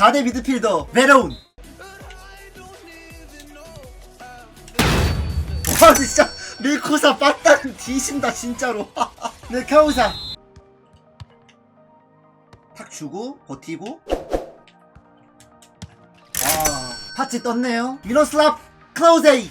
4대 미드필더 베로운. 와 진짜 밀코사 빠따는 뒤신다 진짜로. 네 카우사. 탁 주고 버티고. 아 파츠 떴네요. 미노슬랍 클로제이.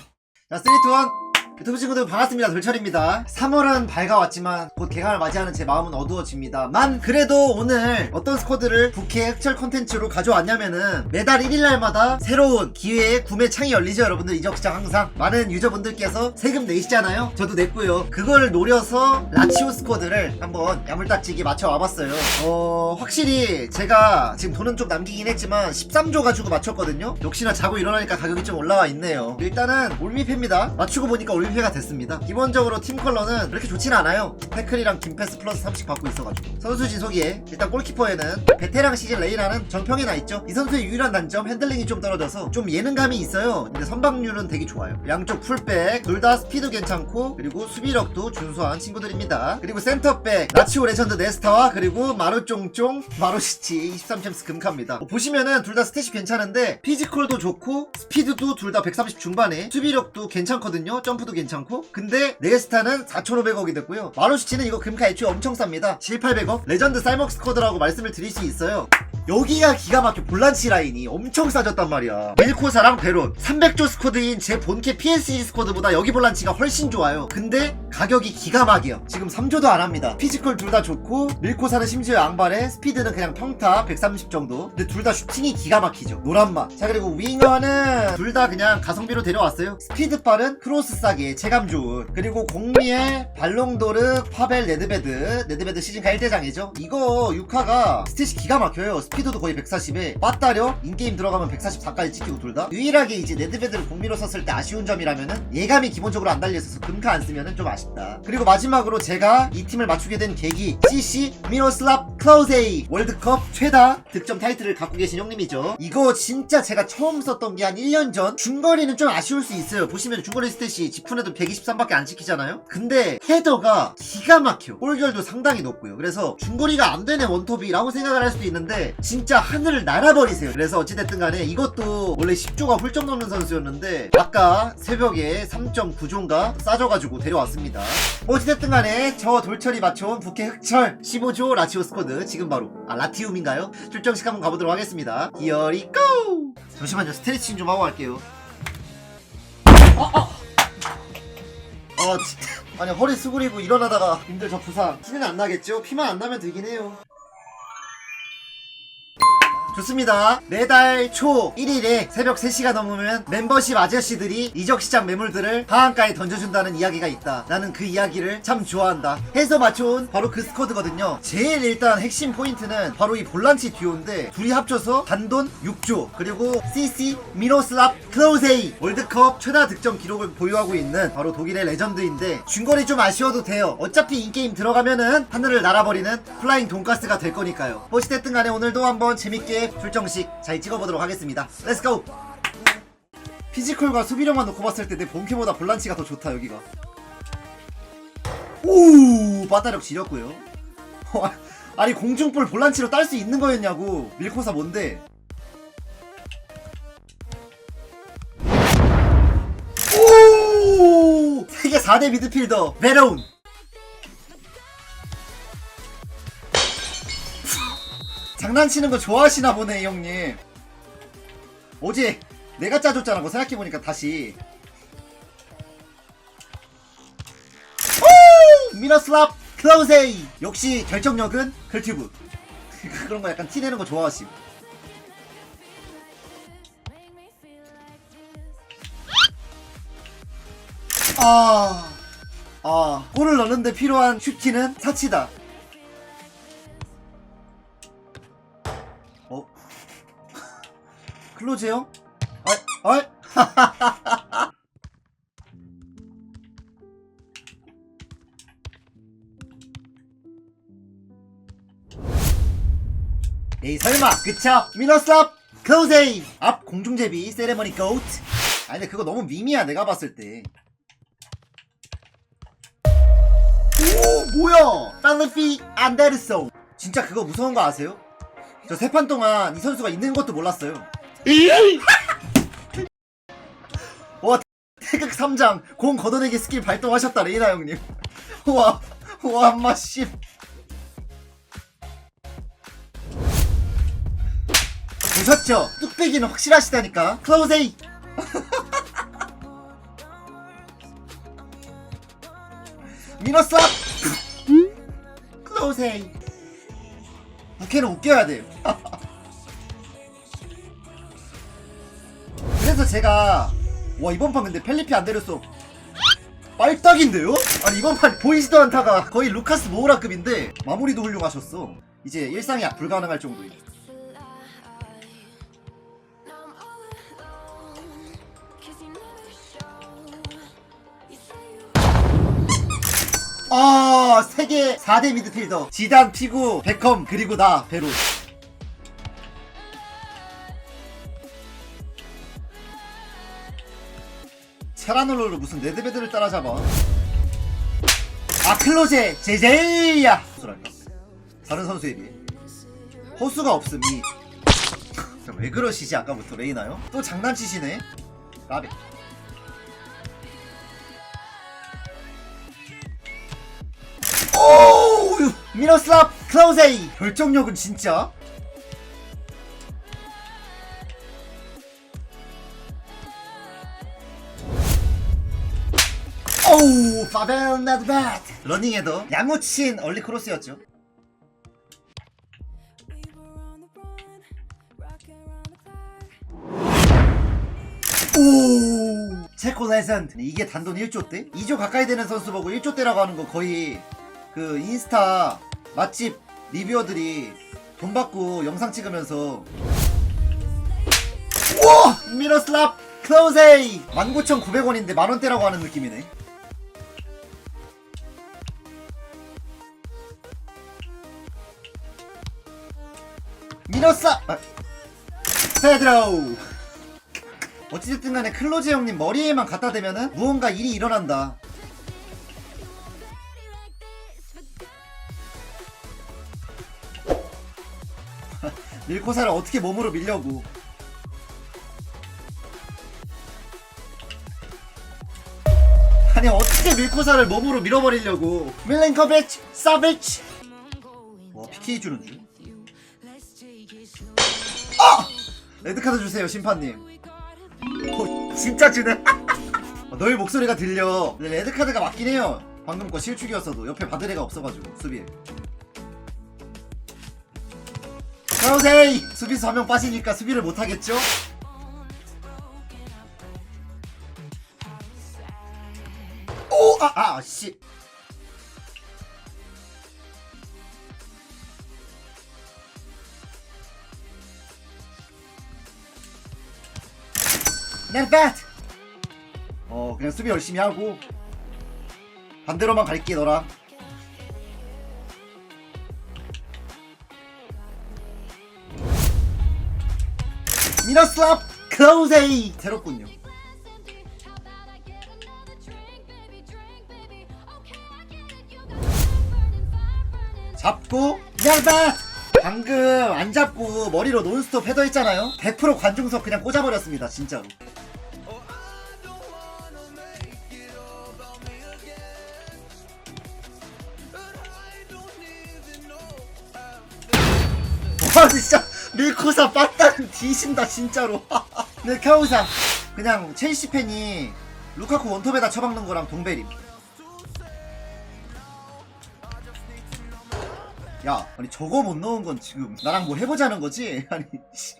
자 3, 2, 1 유튜브 친구들 반갑습니다. 돌철입니다. 3월은 밝아왔지만 곧 개강을 맞이하는 제 마음은 어두워집니다만 그래도 오늘 어떤 스쿼드를 부캐 흑철 콘텐츠로 가져왔냐면은 매달 1일날마다 새로운 기회의 구매 창이 열리죠 여러분들. 이적 시장 항상. 많은 유저분들께서 세금 내시잖아요. 저도 냈고요. 그걸 노려서 라치오 스쿼드를 한번 야물딱지게 맞춰와봤어요. 어 확실히 제가 지금 돈은 좀 남기긴 했지만 13조 가지고 맞췄거든요. 역시나 자고 일어나니까 가격이 좀 올라와 있네요. 일단은 올미패입니다. 맞추고 보니까 올미 패가 됐습니다. 기본적으로 팀 컬러는 그렇게 좋진 않아요. 태클이랑 김패스 플러스 30 받고 있어가지고. 선수진 소개 일단 골키퍼에는 베테랑 시즌 레이나는 정평이 나 있죠? 이 선수의 유일한 단점 핸들링이 좀 떨어져서 좀 예능감이 있어요. 근데 선방률은 되게 좋아요. 양쪽 풀백 둘 다 스피드 괜찮고 그리고 수비력도 준수한 친구들입니다. 그리고 센터백 나치오 레전드 네스타와 그리고 마루쫑쫑 마루시치 23챔스 금카입니다. 어, 보시면은 둘 다 스탯이 괜찮은데 피지컬도 좋고 스피드도 둘 다 130 중반에 수비력도 괜찮거든요. 점프도 괜찮고 근데 네스타는 4,500억이 됐고요. 마루시치는 이거 금카 애초에 엄청 쌉니다. 7,800억? 레전드 쌀먹스 코드라고 말씀을 드릴 수 있어요 여기가 기가 막혀 볼란치 라인이 엄청 싸졌단 말이야. 밀코사랑 베론 300조 스쿼드인 제 본캐 PSG 스쿼드보다 여기 볼란치가 훨씬 좋아요. 근데 가격이 기가 막혀 지금 3조도 안 합니다. 피지컬 둘 다 좋고 밀코사는 심지어 양발에 스피드는 그냥 평타 130 정도. 근데 둘 다 슈팅이 기가 막히죠. 노란맛 자 그리고 윙어는 둘 다 그냥 가성비로 데려왔어요. 스피드 빠른 크로스 싸게 체감 좋은. 그리고 공미의 발롱도르 파벨 네드베드. 네드베드 시즌카 1대장이죠. 이거 6화가 스탯이 기가 막혀요. 스피 드도 거의 140에 빠따려 인게임 들어가면 144까지 찍히고 둘 다? 유일하게 이제 네드베드를 공미로 썼을 때 아쉬운 점이라면은 예감이 기본적으로 안 달려있어서 금카 안 쓰면은 좀 아쉽다. 그리고 마지막으로 제가 이 팀을 맞추게 된 계기 CC 미노슬랍 클로제이 월드컵 최다 득점 타이틀을 갖고 계신 형님이죠. 이거 진짜 제가 처음 썼던 게 한 1년 전 중거리는 좀 아쉬울 수 있어요. 보시면 중거리 스탯이 지푼에도 123밖에 안 찍히잖아요. 근데 헤더가 기가 막혀. 골결도 상당히 높고요. 그래서 중거리가 안 되네 원톱이라고 생각을 할 수도 있는데 진짜 하늘을 날아버리세요. 그래서 어찌됐든 간에 이것도 원래 10조가 훌쩍 넘는 선수였는데 아까 새벽에 3.9조인가 싸져가지고 데려왔습니다. 어찌됐든 간에 저 돌철이 맞춰온 부캐 흑철 15조 라치오 스쿼드 지금 바로 아 라티움인가요? 출정식 한번 가보도록 하겠습니다 기어리 고! 잠시만요 스트레칭 좀 하고 갈게요 어 진짜 아니 허리 수그리고 일어나다가 님들 저 부상 티는 안 나겠죠? 피만 안 나면 되긴 해요 좋습니다. 매달 초 1일에 새벽 3시가 넘으면 멤버십 아저씨들이 이적시장 매물들을 하한가에 던져준다는 이야기가 있다. 나는 그 이야기를 참 좋아한다. 해서 맞춰온 바로 그 스쿼드거든요. 제일 일단 핵심 포인트는 바로 이 볼란치 듀오인데 둘이 합쳐서 단돈 6조 그리고 CC 미노슬랍 클로세이 월드컵 최다 득점 기록을 보유하고 있는 바로 독일의 레전드인데 중거리 좀 아쉬워도 돼요. 어차피 인게임 들어가면은 하늘을 날아버리는 플라잉 돈가스가 될 거니까요. 어찌됐든 간에 오늘도 한번 재밌게 출정식 잘 찍어보도록 하겠습니다. 렛츠고! 피지컬과 수비력만 놓고 봤을 때 내 본캐보다 볼란치가 더 좋다 여기가. 오 빠따력 지렸고요. 어, 아니 공중볼 볼란치로 딸 수 있는 거였냐고 밀코사 뭔데? 오 세계 4대 미드필더 베로운 장난치는 거 좋아하시나 보네 이 형님. 어제 내가 짜줬잖아 그거 생각해보니까 다시. 오! 미너슬랍 클로세이. 역시 결정력은 클튜브. 그런 거 약간 티내는 거 좋아하시고. 아, 아, 골을 넣는데 필요한 슈티는 사치다. 클로즈요? 아, 아, 에이 설마 그쵸? 미너스랍 클로제이 앞 공중제비 세레머니 고트 아니 근데 그거 너무 밈이야 내가 봤을 때 오 뭐야 팔르피 안데르소 진짜 그거 무서운 거 아세요? 저 세 판 동안 이 선수가 있는 것도 몰랐어요. 와 태극 3장 공 걷어내기 스킬 발동하셨다 레이나 형님. 와, 와 엄마 씨. 보셨죠? 뚝배기는 확실하시다니까. 클로세이. 미너스 업. 클로세이. 부캐는 웃겨야 돼요. 그래서 제가 와 이번 판 근데 펠리페 안데르소 빨딱인데요? 아니 이번 판 보이지도 않다가 거의 루카스 모우라급인데 마무리도 훌륭하셨어. 이제 일상이 불가능할 정도예요. 아 세계 4대 미드필더 지단, 피구, 베컴 그리고 나 베로 체라놀로로 무슨 레드베드를 따라잡아. 아 클로제 제제이야! 다른 선수에 비해. 호수가 없음이. 왜 그러시지? 아까부터 레이나요? 또 장난치시네. 라베 오우 미너슬랍 클라우세이! 결정력은 진짜 파벨 나드bat 러닝에도 야무친 얼리 크로스였죠. 오! 체코 레전드. 이게 단돈 1조 대? 2조 가까이 되는 선수 보고 1조 대라고 하는 거 거의 그 인스타 맛집 리뷰어들이 돈 받고 영상 찍으면서 우와! 미러슬랍 클로세이! 19,900원인데 만원대라고 하는 느낌이네 미러슬랍 아, 페드로 어찌됐든 간에 클로제 형님 머리에만 갖다 대면은 무언가 일이 일어난다. 밀코사를 어떻게 몸으로 밀려고. 아니 어떻게 밀코사를 몸으로 밀어버리려고. 밀랭커베치 사베치! 와 PK 주는 줄 아! 레드카드 주세요 심판님 어, 진짜 주네 어, 너의 목소리가 들려 레드카드가 맞긴 해요 방금 거 실축이었어도 옆에 받을 애가 없어가지고 수비에 크라우세이 수비수 한 명 빠지니까 수비를 못하겠죠? 오! 아! 아! 씨! Not! 어 그냥 수비 열심히 하고 반대로만 갈게 너랑. 미러슬랍 클로세이 새롭군요. 잡고 미안하다 방금 안 잡고 머리로 논스톱 헤더 했잖아요. 100% 관중석 그냥 꽂아버렸습니다 진짜로 밀코사 빠따는 뒤신다 진짜로 네 카우사 그냥 첼시 팬이 루카쿠 원톱에다 처박는 거랑 동배림 야 아니 저거 못 넣은 건 지금 나랑 뭐 해보자는 거지? 아니 씨.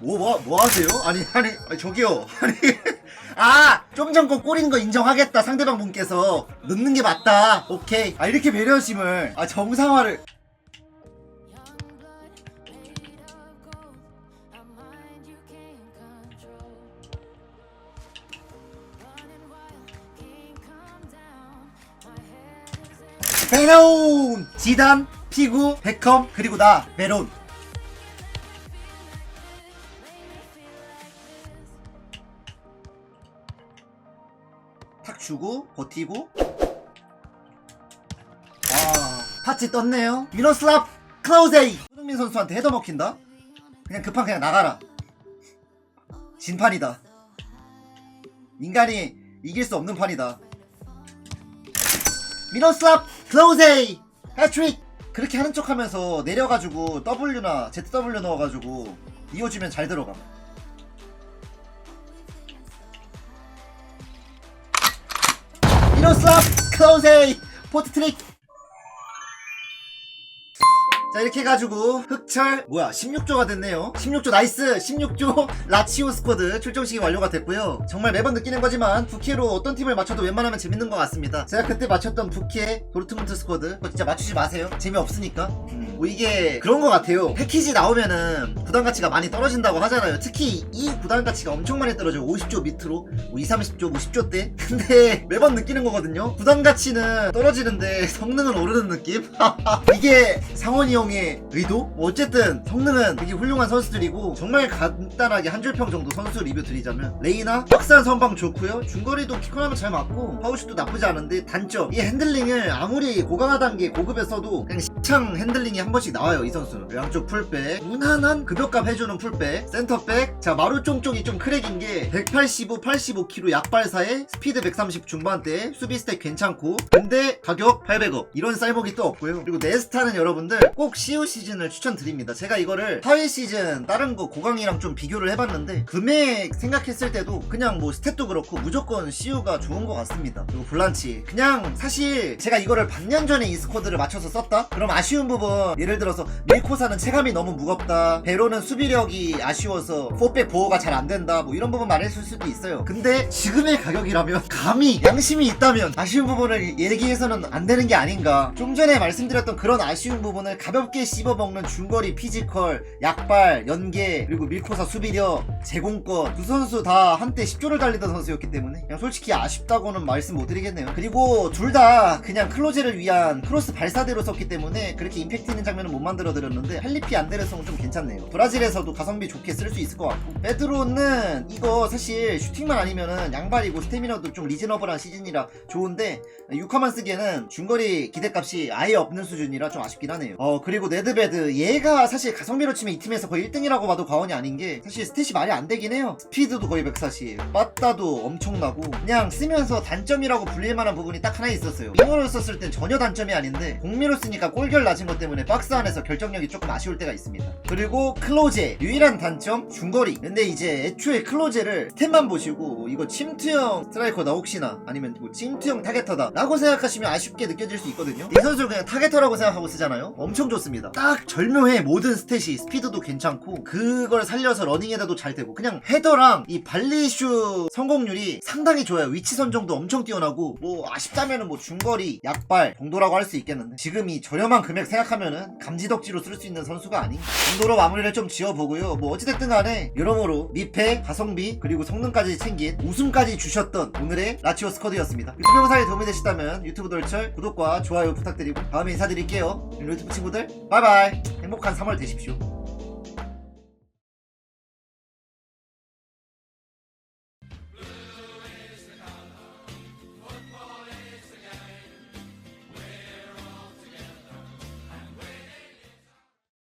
뭐, 뭐, 뭐 하세요? 아니, 아니, 아니, 저기요. 아니, 아, 좀 전거 꼴인 거 인정하겠다. 상대방 분께서. 넣는 게 맞다. 오케이. 아, 이렇게 배려심을. 아, 정상화를. 베론! 지단, 피구, 베컴, 그리고 나, 베론. 탁 주고, 버티고. 아, 파치 떴네요. 미로슬랍 클라우제이. 손흥민 선수한테 헤더 먹힌다. 그냥 급한 그냥 나가라. 진판이다. 인간이 이길 수 없는 판이다. 미로슬랍 클라우제이 해트릭. 그렇게 하는 척하면서 내려가지고 W나 ZW 넣어가지고 이어주면 잘 들어가. 미로슬랍 클라우제이 포트 트릭 자 이렇게 해가지고 흑철 뭐야 16조가 됐네요. 16조 나이스! 16조 라치오 스쿼드 출정식이 완료가 됐고요. 정말 매번 느끼는 거지만 부캐로 어떤 팀을 맞춰도 웬만하면 재밌는 것 같습니다. 제가 그때 맞췄던 부캐 도르트문트 스쿼드 진짜 맞추지 마세요. 재미없으니까. 음, 뭐 이게 그런 것 같아요. 패키지 나오면은 부담 가치가 많이 떨어진다고 하잖아요. 특히 이 부담 가치가 엄청 많이 떨어져요. 50조 밑으로. 뭐 2, 30조, 50조 대? 근데 매번 느끼는 거거든요. 부담 가치는 떨어지는데 성능은 오르는 느낌? 이게 상원이 형의 의도? 뭐 어쨌든 성능은 되게 훌륭한 선수들이고 정말 간단하게 한 줄 평 정도 선수 리뷰 드리자면 레이나 확산 선방 좋고요. 중거리도 키커나면 잘 맞고 파우슛도 나쁘지 않은데 단점. 이 핸들링을 아무리 고강화 단계 고급에 써도 그냥 시창 핸들링이 한 번씩 나와요 이 선수는. 양쪽 풀백. 무난한 급여값 해주는 풀백. 센터백. 자 마루쫑 쪽이 좀 크랙인 게 185, 85kg 약발사에 스피드 130 중반대 수비 스택 괜찮고 근데 가격 800억. 이런 쌀먹이 또 없고요. 그리고 네스타는 여러분들 꼭 CU 시즌을 추천드립니다. 제가 이거를 하위 시즌 다른 거 고강이랑 좀 비교를 해봤는데 금액 생각했을 때도 그냥 뭐 스탯도 그렇고 무조건 CU가 좋은 것 같습니다. 그리고 볼란치. 그냥 사실 제가 이거를 반년 전에 이 스쿼드를 맞춰서 썼다? 그럼 아쉬운 부분 예를 들어서 밀코사는 체감이 너무 무겁다. 베로는 수비력이 아쉬워서 4백 보호가 잘 안 된다. 뭐 이런 부분 말했을 수도 있어요. 근데 지금의 가격이라면 감히 양심이 있다면 아쉬운 부분을 얘기해서는 안 되는 게 아닌가. 좀 전에 말씀드렸던 그런 아쉬운 부분을 가볍게 씹어먹는 중거리 피지컬 약발 연계 그리고 밀코사 수비력 제공권. 두 선수 다 한때 10조를 달리던 선수였기 때문에 그냥 솔직히 아쉽다고는 말씀 못 드리겠네요. 그리고 둘 다 그냥 클로제를 위한 크로스 발사대로 썼기 때문에 그렇게 임팩트 있는 장면은 못 만들어 드렸는데 펠리피 안데르송은 좀 괜찮네요. 브라질에서도 가성비 좋게 쓸 수 있을 것 같고. 페드로는 이거 사실 슈팅만 아니면은 양발이고 스태미너도 좀 리즈너블한 시즌이라 좋은데 6화만 쓰기에는 중거리 기대값이 아예 없는 수준이라 좀 아쉽긴 하네요. 어 그리고 네드베드. 얘가 사실 가성비로 치면 이 팀에서 거의 1등이라고 봐도 과언이 아닌 게 사실 스탯이 말이 안 되긴 해요. 스피드도 거의 140 빠따도 엄청나고 그냥 쓰면서 단점이라고 불릴 만한 부분이 딱 하나 있었어요. 윙어로 썼을 땐 전혀 단점이 아닌데 공미로 쓰니까 골결 낮은 것 때문에 박스 안에서 결정력이 조금 아쉬울 때가 있습니다. 그리고 클로제. 유일한 단점 중거리. 근데 이제 애초에 클로제를 스탯만 보시고 이거 침투형 스트라이커다 혹시나? 아니면 뭐 침투형 타겟터다? 라고 생각하시면 아쉽게 느껴질 수 있거든요. 이 선수를 그냥 타겟터라고 생각하고 쓰잖아요. 엄청 좋습니다. 딱 절묘해. 모든 스탯이. 스피드도 괜찮고 그걸 살려서 러닝에다도 잘 되고 그냥 헤더랑 이 발리슈 성공률이 상당히 좋아요. 위치 선정도 엄청 뛰어나고 뭐 아쉽다면은 뭐 중거리 약발 정도라고 할 수 있겠는데 지금 이 저렴한 금액 생각하면은 감지덕지로 쓸 수 있는 선수가 아닌 정도로 마무리를 좀 지어보고요. 뭐 어찌됐든 간에 여러모로 미패 가성비 그리고 성능까지 챙긴 우승까지 주셨던 오늘의 라치오 스쿼드였습니다. 유튜브 영상이 도움이 되셨다면 유튜브 돌철 구독과 좋아요 부탁드리고 다음에 인사드릴게요. 유튜브 친구들 바이바이. 행복한 3월 되십시오